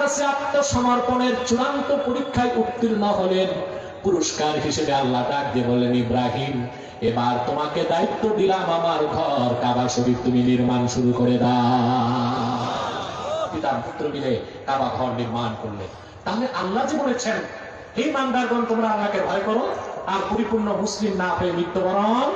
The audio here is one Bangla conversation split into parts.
কাছে আত্মসমর্পণের চূড়ান্ত পরীক্ষায় উত্তীর্ণ হলেন। পুরস্কার হিসেবে আল্লাহ ডাক দিয়ে বললেন, ইব্রাহিম, এবার তোমাকে দায়িত্ব দিলাম আমার ঘর, কাবা শরীফ তুমি নির্মাণ শুরু করে পুত্র মিলে কাবা ঘর নির্মাণ তাহলে আল্লাহ যে বলেছেন, হে মান্দারগণ তোমরা আল্লাহকে ভয় করো, আর পরিপূর্ণ মুসলিম না হয়ে মৃত্যুবরণ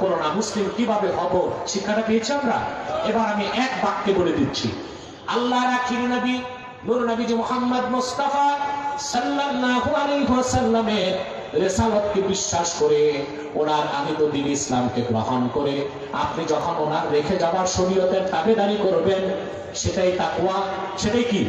করো না। মুসলিম কীভাবে হব, শিক্ষাটা পেয়েছি আমরা। এবার আমি এক বাক্যে বলে দিচ্ছি। আল্লাহ আখির নবী নূর নবীজি মোহাম্মদ মুস্তাফা সাল্লাল্লাহু আলাইহি ওয়াসাল্লামের রেসালতকে বিশ্বাস করে, ওনার আমিত দিন ইসলামকে গ্রহণ করে। আপনি যখন ওনার রেখে যাবার শরীয়তের তাবেদারি করবেন, সেটাই তাকুয়া সেটাই কি?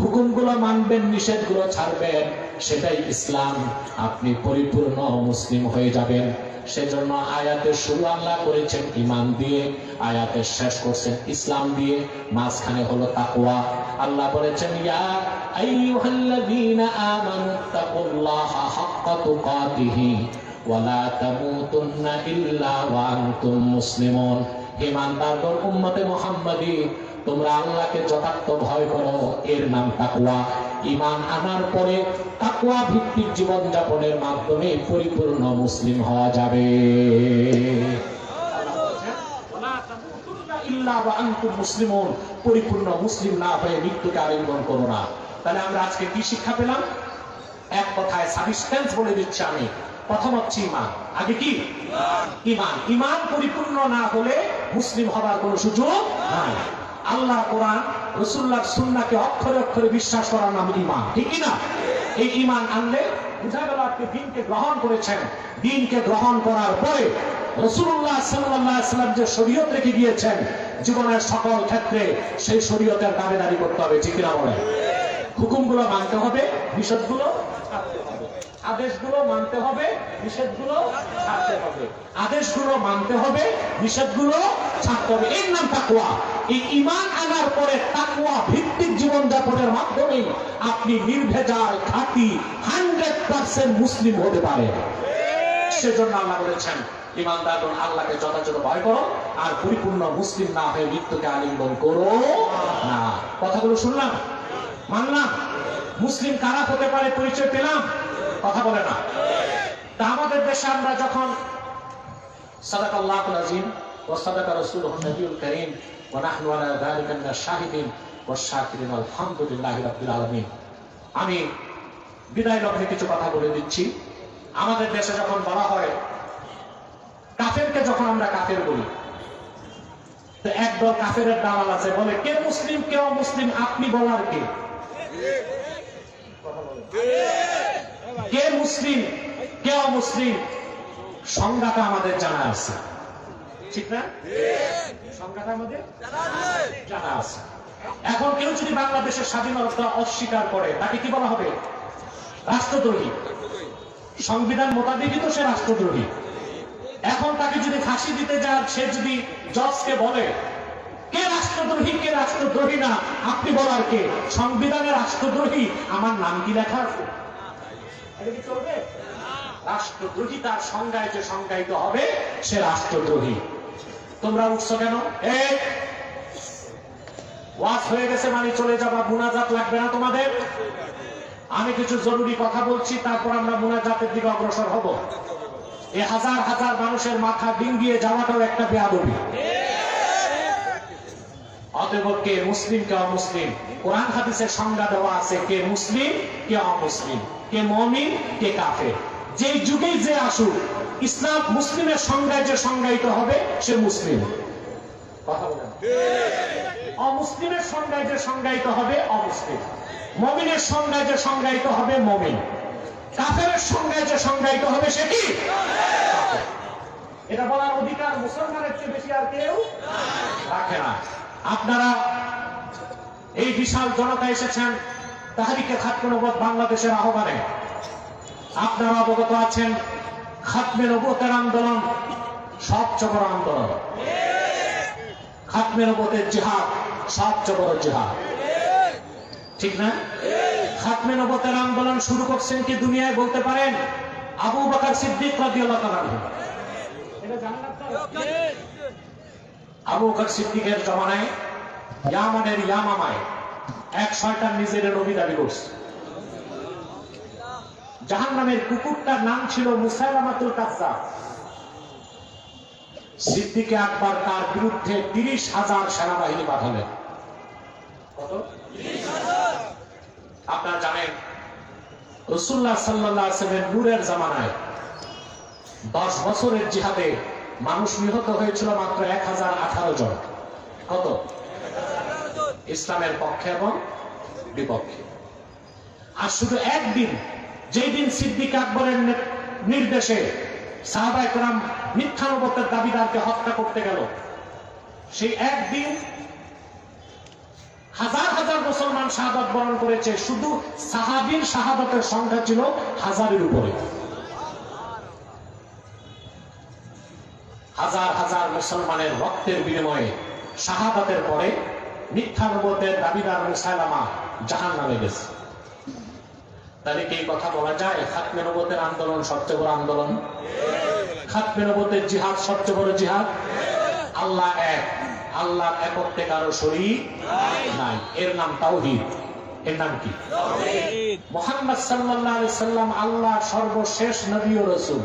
হুকুমগুলো মানবেন, নিষেধগুলো ছাড়বেন। সেটাই ইসলাম। আপনি পরিপূর্ণ মুসলিম হয়ে যাবেন। সেজন্য আয়াতের শুরু আল্লাহ করেছেন ইমান দিয়ে আয়াতের শেষ করছেন ইসলাম দিয়ে, মাঝখানে হলো তাকওয়া। আল্লাহ বলেছেন তোমরা আল্লাহকে যথার্থ ভয় করো, এর নাম তাকওয়া। ইমান আনার পরে তাকওয়া ভিত্তিক জীবনযাপনের মাধ্যমে পরিপূর্ণ মুসলিম হওয়া যাবে। পরিপূর্ণ মুসলিম না হয়ে মৃত্যুকে আলিঙ্গন করো না। তাহলে আমরা আজকে কি শিক্ষা পেলাম? এক কথায় সাবস্টেন্স বলে দিচ্ছি আমি। প্রথম হচ্ছে ইমান আগে কি? ইমান ইমান পরিপূর্ণ না হলে মুসলিম হবার কোনো সুযোগ নাই। আল্লাহ কোরআন রসুল্লাহ সুন্নাকে অক্ষরে অক্ষরে বিশ্বাস করার নাম ইমান ঠিক না এই ইমান আনলে বুঝা গেল আপনি দিনকে গ্রহণ করেছেন। দিনকে গ্রহণ করার পরে রসুল্লাহ সাল্লাম যে শরীয়ত রেখে গিয়েছেন, জীবনের সকল ক্ষেত্রে সেই শরীয়তের দাবিদারি করতে হবে, ঠিক না বলে হুকুমগুলো মানতে হবে বিষদগুলো আদেশগুলো মানতে হবে, নিষেধগুলো ছাড়তে হবে। আদেশগুলো মানতে হবে, নিষেধগুলো ছাড়তে হবে। এর নাম তাকুয়া এই ইমান আনার পরে তাকুয়া ভিত্তিক জীবন যাপনের মাধ্যমে আপনি নির্ভেজাল, খাঁটি, হান্ড্রেড পার্সেন্ট মুসলিম হতে পারেন। সেজন্য আল্লাহ বলেছেন ইমানদারগণ আল্লাহকে যথাযথ ভয় করো, আর পরিপূর্ণ মুসলিম না হয়ে মৃত্যুকে আলিঙ্গন করো না। কথাগুলো শুনলাম? মানলাম? মুসলিম কারা হতে পারে পরিচয় পেলাম? কথা বলে না। তা আমাদের দেশে আমরা যখন সাদাক আল্লাহ আজিম ও সাদাক রসুল নবীল করিম ও নাহনু আলা যালিকা মিনাশ শাহিদিন ওয়াশ শাকিরিন, আলহামদুলিল্লাহি রাব্বিল আলামিন। আমি বিদায় লগ্নে কিছু কথা বলে দিচ্ছি। আমাদের দেশে যখন বলা হয় কাফেরকে যখন আমরা কাফের বলি, তো একদল কাফের দালাল আছে, বলে, কে মুসলিম, কে অমুসলিম, আপনি বলার কে? কে মুসলিম, কে অমুসলিম? সংজ্ঞাটা আমাদের জানা আছে। ঠিক না? এখন কেউ যদি বাংলাদেশের স্বাধীনতা অস্বীকার করে, তাকে কি বলা হবে? রাষ্ট্রদ্রোহী। সংবিধান মোতাবেকই তো সে রাষ্ট্রদ্রোহী। এখন তাকে যদি ফাঁসি দিতে যান, সে যদি জজকে বলে, কে রাষ্ট্রদ্রোহী কে রাষ্ট্রদ্রোহী না? আপনি বলার কে? সংবিধানে রাষ্ট্রদ্রোহী, আমার নাম কি লেখা আছে? রাষ্ট্রদ্রোহী তার সংজ্ঞায় যে সংজ্ঞায়িত হবে, সে রাষ্ট্রদ্রোহী। তোমরা উঠছো কেন? ওয়াজ হয়ে গেছে মানে চলে যাবা, মুনাজাত লাগবে না তোমাদের। আমি কিছু জরুরি কথা বলছি, তারপর আমরা মুনাজাতের দিকে অগ্রসর হব। এই হাজার হাজার মানুষের মাথা ডিঙ্গিয়ে যাওয়াটাও একটা বেয়াদবি। অতএব কে মুসলিম, কে অমুসলিম? কোরআন হাদিসের সংজ্ঞা দেওয়া আছে, কে মুসলিম, কে অমুসলিম। কে মমিন, কে কাফের। যে যুগে যে আসুক, ইসলাম মুসলিমের সংজ্ঞায় যে সংজ্ঞায়িত হবে, সে মুসলিম। অমুসলিমের সংজ্ঞায় যে সংজ্ঞায়িত হবে, অমুসলিম। মমিনের সংজ্ঞায় যে সংজ্ঞায়িত হবে, মমিন। কাফেরের সংজ্ঞায় যে সংজ্ঞায়িত হবে, সে কি? এটা বলার অধিকার মুসলমানের চেয়ে বেশি আর কেউ রাখে না। আপনারা এই বিশাল জনতা এসেছেন তাহারিকে খাতমে নবত বাংলাদেশের আহ্বানে। আপনারা অবগত আছেন, খাতমে নবতের আন্দোলন সবচেয়ে বড় আন্দোলন। খাতমে নবতের জিহাদ সবচেয়ে বড় জিহাদ। ঠিক না? খাতমে নবতের আন্দোলন শুরু করছেন কি দুনিয়ায় বলতে পারেন? আবু বকর সিদ্দিক রাদিয়াল্লাহু তাআলা? আবু বকর সিদ্দিকের জমানায়, ইয়ামানের ইয়ামামায় এক শয়তান নিজের নবী দাবি করছে। জাহান নামের কুকুরটার নাম ছিল মুসাইলামাতুল কাজ্জাব। সিদ্দিকে আকবর তার বিরুদ্ধে তিরিশ হাজার সেনাবাহিনী পাঠালেন। আপনারা জানেন রসুল্লাহ সাল্লাহ আসলামের নূরের জামানায় দশ বছরের জিহাদে মানুষ নিহত হয়েছিল মাত্র এক হাজার আঠারো জন। কত? ইসলামের পক্ষে এবং বিপক্ষে। আর শুধু একদিন যেই দিন সিদ্দিক আকবরের নির্দেশে সাহাবাই কোরআন মিথ্যানুবতের দাবিদারকে হত্যা করতে গেল, সেই একদিন হাজার হাজার মুসলমান শাহাদত বরণ করেছে, শুধু সাহাবীর শাহাদতের সংখ্যা ছিল হাজারের উপরে। হাজার হাজার মুসলমানের রক্তের বিনিময়ে শাহাদাতের পরে মিথ্যানুবতের দাবিদার মুসাইলামা জাহান নামে গেছে। তাহলে কি কথা বলা যায়? খাতমে নবতের আন্দোলন সবচেয়ে বড় আন্দোলন? খাতমে নবতের জিহাদ সবচেয়ে বড় জিহাদ? আল্লাহ এক। আল্লাহ একত্রে কারও শরীর নাই। এর নাম তাওহীদ। এর নাম কি? মোহাম্মদ আলাইহি সাল্লাম আল্লাহ সর্বশেষ নবী ও রাসূল।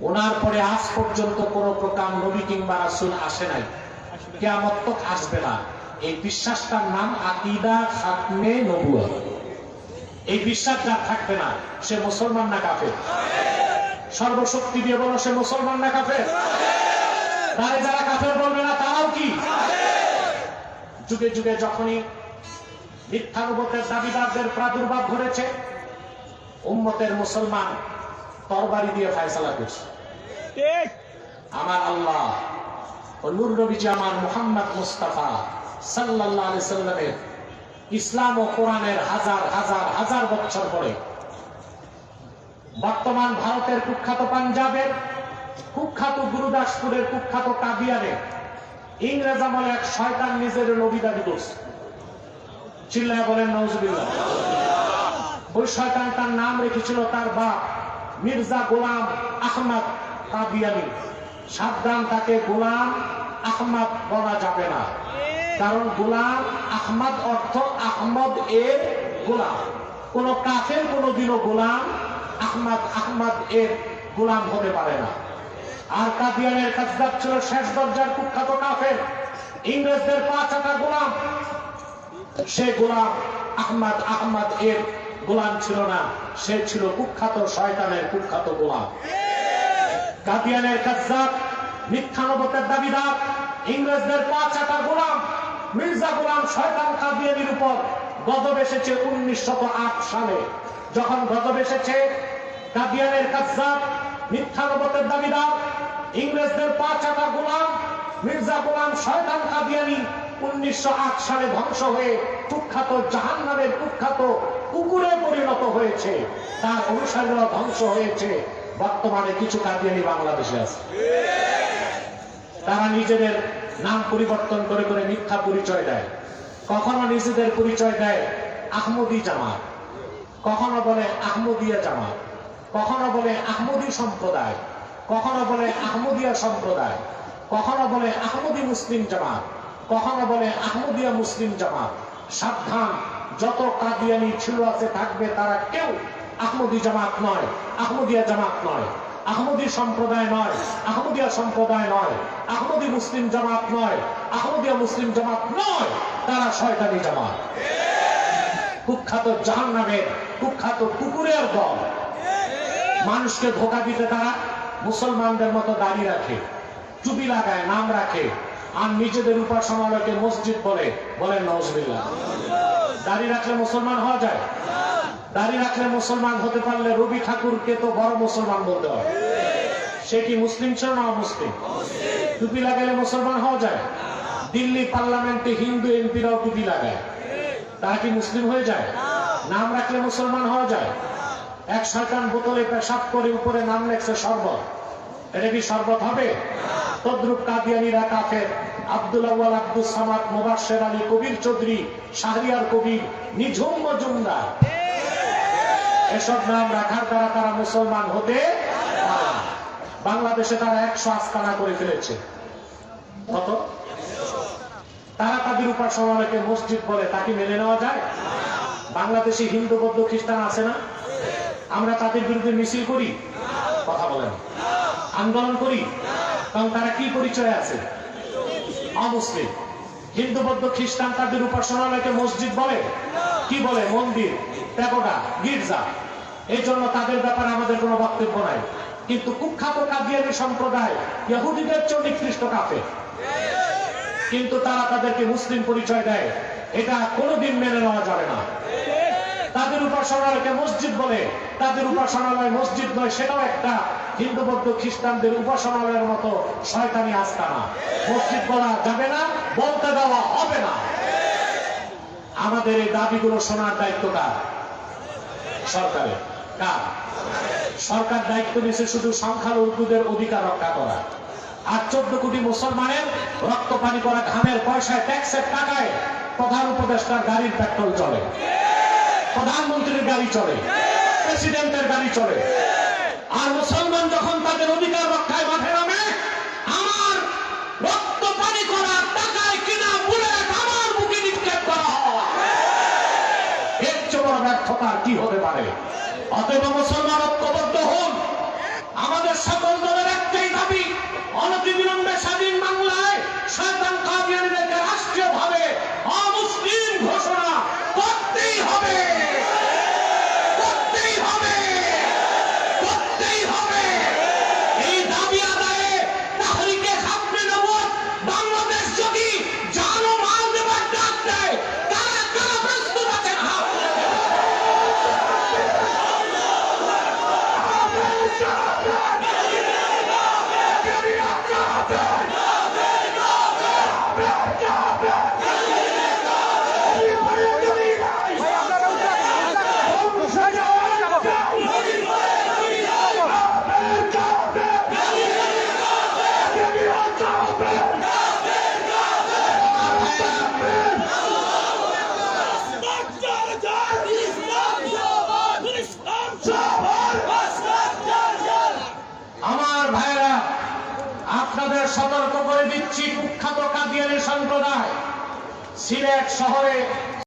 ওনার পরে আজ পর্যন্ত কোন প্রকার নবী কিংবা রাসূল আসে নাই। কিয়ামত তক আসবে না। এই বিশ্বাসটার নাম আকিদা খাতমে নবুয়ত এই বিশ্বাস যার থাকবে না সে মুসলমান না কাফের। সর্বশক্তি দিয়ে বলো সে মুসলমান না কাফের? তারে যারা কাফের বলবে না তারাও কি? যুগে যুগে যখনই মিথ্যানুবতের দাবিদারদের প্রাদুর্ভাব ঘটেছে উম্মতের মুসলমান তরবারি দিয়ে ফায়সালা করছে। আমার আল্লাহ নূর নবীজি আমার মুহাম্মদ মুস্তাফা আলাইহি সাল্লামের ইসলাম ও কোরআনের হাজার হাজার হাজার বছর পরে বর্তমান ভারতের কুখ্যাত পাঞ্জাবের কুখ্যাত গুরুদাসপুরের কুখ্যাত কাবিয়ারে ইংরেজ আমলে এক শয়তান নিজের নবী দাবি করছে। চিল্লায় বলেন নজরুল্লাহ ওই শয়তান তার নাম রেখেছিল তার বাপ মির্জা গোলাম আহমদ কাবিয়ানি সাবধান তাকে গোলাম আহমদ বলা যাবে না। কারণ গোলাম আহমদ অর্থ আহমদ এর গোলাম। কোন কাফের কোনদিনও গোলাম আহমদ আহমদ এর গোলাম হতে পারে না। আর কাদিয়ানের কাজদাব ছিল শেষ দরজার কুখ্যাত কাফের। ইংরেজদের পাঁচ আটা গোলাম। সে গোলাম আহমদ আহমদ এর গোলাম ছিল না। সে ছিল কুখ্যাত শয়তানের কুখ্যাত গোলাম। কাদিয়ানের কাজদাব মিথ্যানবতের দাবিদার, ইংরেজদের পাঁচ আটা গোলাম, মির্জা গোলাম শয়তান কাদিয়ানির উপর গজব এসেছে উনিশশো সালে। যখন গজব এসেছে, কাদিয়ানের কাজদাব মিথ্যানবতের দাবিদার, ইংরেজদের পাঁচ আটা গোলাম, মির্জা গোলাম শয়তান কাদিয়ানি উনিশশো আট সালে ধ্বংস হয়ে কুখ্যাত জাহান নামের কুখ্যাত কুকুরে পরিণত হয়েছে। তার অনুসারীরা ধ্বংস হয়েছে। বর্তমানে কিছু কাদিয়ানি বাংলাদেশে আছে। তারা নিজেদের নাম পরিবর্তন করে করে মিথ্যা পরিচয় দেয়। কখনো নিজেদের পরিচয় দেয় আহমদি জামাত। কখনো বলে আহমদিয়া জামাত। কখনো বলে আহমদি সম্প্রদায়। কখনো বলে আহমদিয়া সম্প্রদায়। কখনো বলে আহমদি মুসলিম জামাত। কখনো বলে আহমদিয়া মুসলিম জামাত। সাবধান, যত কাদিয়ানি ছিল আছে থাকবে, তারা কেউ আহমদি জামাত নয়, আহমদিয়া জামাত নয়, আহমদি সম্প্রদায় নয়, আহমদিয়া সম্প্রদায় নয়, আহমদি মুসলিম জামাত নয়, আহমদিয়া মুসলিম জামাত নয়, তারা শয়তানি জামাত। কুখ্যাত জাহান নামের কুখ্যাত কুকুরের দল। মানুষকে ধোকা দিতে তারা মুসলমানদের মতো দাড়ি রাখে, চুপি লাগায়, নাম রাখে, আর নিজেদের উপাসনালয়কে মসজিদ বলে বলেন নজবিল্লা দাড়ি রাখলে মুসলমান হওয়া যায়? দাড়ি রাখলে মুসলমান হতে পারলে রবি ঠাকুরকে তো বড় মুসলমান বলতে হয়। সে কি মুসলিম ছিল না মুসলিম টুপি লাগালে মুসলমান হওয়া যায়? দিল্লি পার্লামেন্টে হিন্দু এমপিরাও টুপি লাগায়। তারা কি মুসলিম হয়ে যায়? নাম রাখলে মুসলমান হওয়া যায়? এক শয়তান বোতলে পেশাব করে উপরে নাম লেখছে শরবত। এটা কি শরবত হবে? তদ্রুপ কাদিয়ানিরা কাফের। আব্দুল আউয়াল আব্দুল সামাদ মোবাশ্বের আলী কবির চৌধুরী, শাহরিয়ার কবির, নিঝুম মজুমদার। এসব নাম রাখার দ্বারা তারা মুসলমান হতে বাংলাদেশে তারা একশো আস্তানা করে ফেলেছে। কত? তারা তাদের উপাসনালয়কে মসজিদ বলে তাকে মেনে নেওয়া যায়? বাংলাদেশে হিন্দু, বৌদ্ধ, খ্রিস্টান আছে না? আমরা তাদের বিরুদ্ধে মিছিল করি? কথা বলেন। আন্দোলন করি? কারণ তারা কি পরিচয় আছে? অমুসলিম। হিন্দু, বৌদ্ধ, খ্রিস্টান তাদের উপাসনালয়কে মসজিদ বলে? কি বলে? মন্দির। প্যাগোডা, গির্জা এই জন্য তাদের ব্যাপারে আমাদের কোনো বক্তব্য নাই। কিন্তু কুখ্যাত কাদিয়ানি সম্প্রদায় ইহুদিদের চেয়ে নিকৃষ্ট কাফে কিন্তু তারা তাদেরকে মুসলিম পরিচয় দেয়। এটা কোনোদিন মেনে নেওয়া যাবে না। তাদের উপাসনালয়কে মসজিদ বলে, তাদের উপাসনালয় মসজিদ নয়, সেটাও একটা হিন্দু, বৌদ্ধ, খ্রিস্টানদের উপাসনালয়ের মতো শয়তানি আস্তানা। মসজিদ বলা যাবে না, বলতে দেওয়া হবে না। আমাদের এই দাবিগুলো শোনার দায়িত্ব কার সরকারের। কার? সরকার দায়িত্ব নিয়েছে শুধু সংখ্যালঘুদের অধিকার রক্ষা করা। আর চোদ্দ কোটি মুসলমানের রক্ত পানি করা ঘামের পয়সায়, ট্যাক্সের টাকায় প্রধান উপদেষ্টার গাড়ির পেট্রোল চলে। প্রধানমন্ত্রীর গাড়ি চলে। প্রেসিডেন্টের গাড়ি চলে। আর মুসলমান যখন তাদের অধিকার রক্ষায় মাঠে নামে আমার রক্ত পানি করা টাকায় কিনা বুলেট আমার বুকে নিক্ষেপ করা হয় এর চেয়ে বড় ব্যর্থতা আর কি হতে পারে? অতএব মুসলমান ঐক্যবদ্ধ